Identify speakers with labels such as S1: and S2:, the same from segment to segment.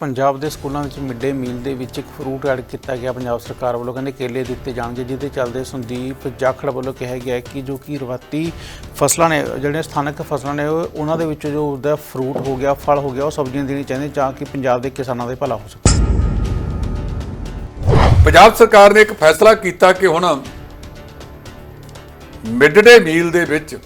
S1: ਪੰਜਾਬ ਦੇ ਸਕੂਲਾਂ ਵਿੱਚ ਮਿਡ ਡੇ ਮੀਲ ਦੇ ਵਿੱਚ ਇੱਕ ਫਰੂਟ ਐਡ ਕੀਤਾ ਗਿਆ ਪੰਜਾਬ ਸਰਕਾਰ ਵੱਲੋਂ, ਕਹਿੰਦੇ ਕੇਲੇ ਦਿੱਤੇ ਜਾਣਗੇ, ਜਿਹਦੇ ਚੱਲਦੇ ਸੰਦੀਪ ਜਾਖੜ ਵੱਲੋਂ ਕਿਹਾ ਗਿਆ ਕਿ ਜੋ ਕਿ ਰਵਾਤੀ ਫਸਲਾਂ ਨੇ, ਜਿਹੜੀਆਂ ਸਥਾਨਕ ਫਸਲਾਂ ਨੇ, ਉਹ- ਉਹਨਾਂ ਦੇ ਵਿੱਚੋਂ ਜੋ ਉਹਦਾ ਫਰੂਟ ਹੋ ਗਿਆ, ਫਲ ਹੋ ਗਿਆ, ਉਹ ਸਬਜ਼ੀਆਂ ਦੇਣੀ ਚਾਹੀਦੀਆਂ ਤਾਂ ਕਿ ਪੰਜਾਬ ਦੇ ਕਿਸਾਨਾਂ ਦਾ ਭਲਾ ਹੋ ਸਕੇ।
S2: ਪੰਜਾਬ ਸਰਕਾਰ ਨੇ ਇੱਕ ਫੈਸਲਾ ਕੀਤਾ ਕਿ ਹੁਣ ਮਿਡ ਡੇ ਮੀਲ ਦੇ ਵਿੱਚ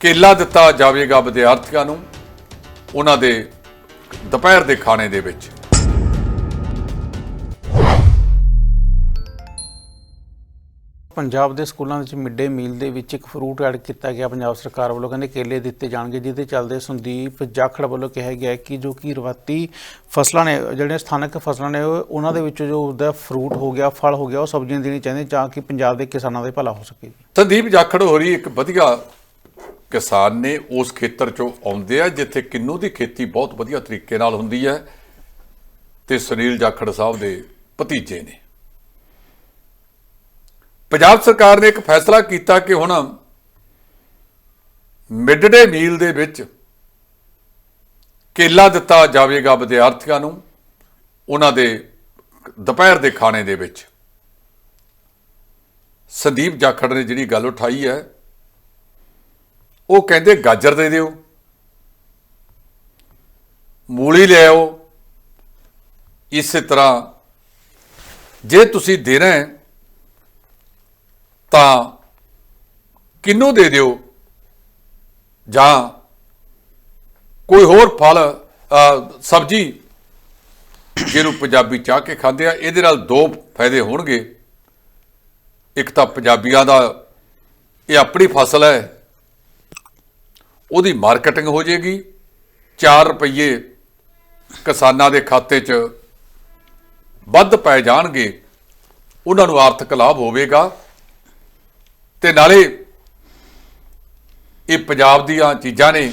S2: ਕੇਲਾ ਦਿੱਤਾ ਜਾਵੇਗਾ ਵਿਦਿਆਰਥੀਆਂ ਨੂੰ, ਉਹਨਾਂ ਦੇ ਦੁਪਹਿਰ ਦੇ ਖਾਣੇ ਦੇ ਵਿੱਚ।
S1: ਪੰਜਾਬ ਦੇ ਸਕੂਲਾਂ ਵਿੱਚ ਮਿਡ ਮੀਲ ਦੇ ਵਿੱਚ ਇੱਕ ਫਰੂਟ ਐਡ ਕੀਤਾ ਗਿਆ ਪੰਜਾਬ ਸਰਕਾਰ ਵੱਲੋਂ। ਕਹਿੰਦੇ ਕੇਲੇ ਦਿੱਤੇ ਜਾਣਗੇ ਜਿਹਦੇ ਚੱਲਦੇ ਸੰਦੀਪ ਜਾਖੜ ਵੱਲੋਂ ਕਿਹਾ ਗਿਆ ਕਿ ਜੋ ਕਿ ਰਵਾਤੀ ਫਸਲਾਂ ਨੇ ਜਿਹੜੀਆਂ ਸਥਾਨਕ ਫਸਲਾਂ ਨੇ ਉਹ- ਉਹਨਾਂ ਦੇ ਵਿੱਚ ਜੋ ਉਹਦਾ ਫਰੂਟ ਹੋ ਗਿਆ ਫਲ ਹੋ ਗਿਆ ਉਹ ਸਬਜ਼ੀਆਂ ਦੇਣੀ ਚਾਹੀਦੀਆਂ ਤਾਂ ਕਿ ਪੰਜਾਬ ਦੇ ਕਿਸਾਨਾਂ ਦਾ ਭਲਾ ਹੋ ਸਕੇ।
S2: ਸੰਦੀਪ ਜਾਖੜ ਹੋਰੀ ਇੱਕ ਵਧੀਆ ਕਿਸਾਨ ਨੇ ਉਸ ਖੇਤਰ ਚੋਂ ਆਉਂਦੇ ਆ, ਜਿੱਥੇ ਕਿੰਨੂ ਦੀ ਖੇਤੀ ਬਹੁਤ ਵਧੀਆ ਤਰੀਕੇ ਨਾਲ ਹੁੰਦੀ ਹੈ ਤੇ ਸੁਨੀਲ ਜਾਖੜ ਸਾਹਿਬ ਦੇ ਭਤੀਜੇ ਨੇ। ਪੰਜਾਬ ਸਰਕਾਰ ਨੇ ਇੱਕ ਫੈਸਲਾ ਕੀਤਾ ਕਿ ਹੁਣ ਮਿਡ ਡੇ ਮੀਲ ਦੇ ਵਿੱਚ ਕੇਲਾ ਦਿੱਤਾ ਜਾਵੇਗਾ ਵਿਦਿਆਰਥੀਆਂ ਨੂੰ ਉਹਨਾਂ ਦੇ ਦੁਪਹਿਰ ਦੇ ਖਾਣੇ ਦੇ ਵਿੱਚ। ਸੰਦੀਪ ਜਾਖੜ ਨੇ ਜਿਹੜੀ ਗੱਲ ਉਠਾਈ ਹੈ ਉਹ ਕਹਿੰਦੇ ਗਾਜਰ ਦੇ ਦਿਓ। ਮੂਲੀ ਲੈ ਆਓ। ਇਸੇ ਤਰ੍ਹਾਂ ਜੇ ਤੁਸੀਂ ਦੇਣਾ ਹੈ, ਤਾਂ ਕਿੰਨੂੰ ਦੇ ਦਿਓ? ਜਾਂ ਕੋਈ ਹੋਰ ਫਲ ਸਬਜ਼ੀ ਜਿਹਨੂੰ ਪੰਜਾਬੀ ਚਾਹ ਕੇ ਖਾਂਦੇ ਆ, ਇਹਦੇ ਨਾਲ ਦੋ ਫਾਇਦੇ ਹੋਣਗੇ। ਇੱਕ ਤਾਂ ਪੰਜਾਬੀਆਂ ਦਾ ਇਹ ਆਪਣੀ ਫਸਲ ਹੈ ਉਹਦੀ ਮਾਰਕੀਟਿੰਗ ਹੋ ਜਾਏਗੀ। 4 ਰੁਪਏ ਕਿਸਾਨਾਂ ਦੇ ਖਾਤੇ 'ਚ ਵੱਧ ਪੈ ਜਾਣਗੇ ਉਹਨਾਂ ਨੂੰ ਆਰਥਿਕ ਲਾਭ ਹੋਵੇਗਾ। ਤੇ ਨਾਲੇ ਇਹ ਪੰਜਾਬ ਦੀਆਂ ਚੀਜ਼ਾਂ ਨੇ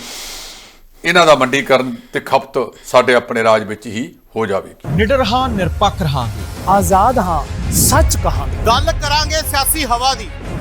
S2: ਇਹਨਾਂ ਦਾ ਮੰਡੀਕਰਨ ਤੇ ਖਪਤ ਸਾਡੇ ਆਪਣੇ ਰਾਜ ਵਿੱਚ ਹੀ ਹੋ ਜਾਵੇਗੀ।
S3: ਨਿਡਰ ਹਾਂ ਨਿਰਪੱਖ ਰਹਾਂਗੇ।
S4: ਆਜ਼ਾਦ ਹਾਂ ਸੱਚ ਕਹਾਂਗੇ।
S5: ਗੱਲ ਕਰਾਂਗੇ ਸਿਆਸੀ ਹਵਾ ਦੀ।